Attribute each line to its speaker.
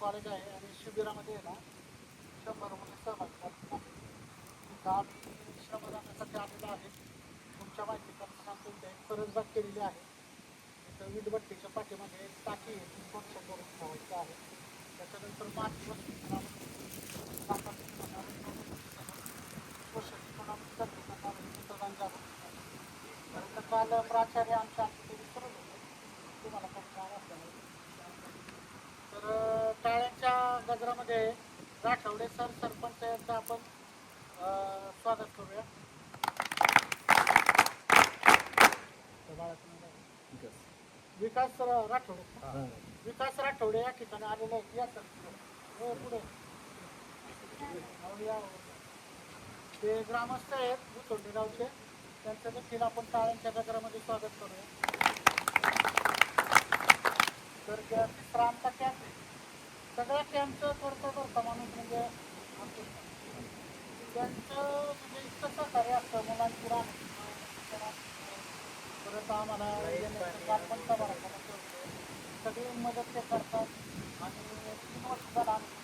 Speaker 1: College आहे आणि शिबिरामध्ये आहे ना शंभर मुली सहभागी आम्ही श्रमदानासाठी आलेलो आहे. तुमच्या माहितीकरता तुमच्या एक परसबाग केलेली आहे. इथं वीटभट्टीच्या पाठीमध्ये एक टाकी आहे ती स्वच्छ करून ठेवायची आहे. त्याच्यानंतर माती काल प्राचार्य आमच्या मध्ये राठवडे सर सरपंच यांचं आपण स्वागत करूया. विकास राठोडे विकास राठोडे या ठिकाणी आलेले आहेत. या सर. पुढे. हो पुढे. या. ते ग्रामस्थ आहेत भुसोंडी गावचे. त्यांचं देखील आपण टाळ्यांच्या गजरामध्ये स्वागत करूया. तर त्या तिसरा आमचा कॅम्प आहे. सगळ्या त्यांचं करतो करता माणूस म्हणजे आमचं त्यांचं म्हणजे इतकं सहकार्य असतं मुलांची राहण्याची परत आम्हाला सगळी मदत ते करतात. आणि तीन वर्ष झालं आम्ही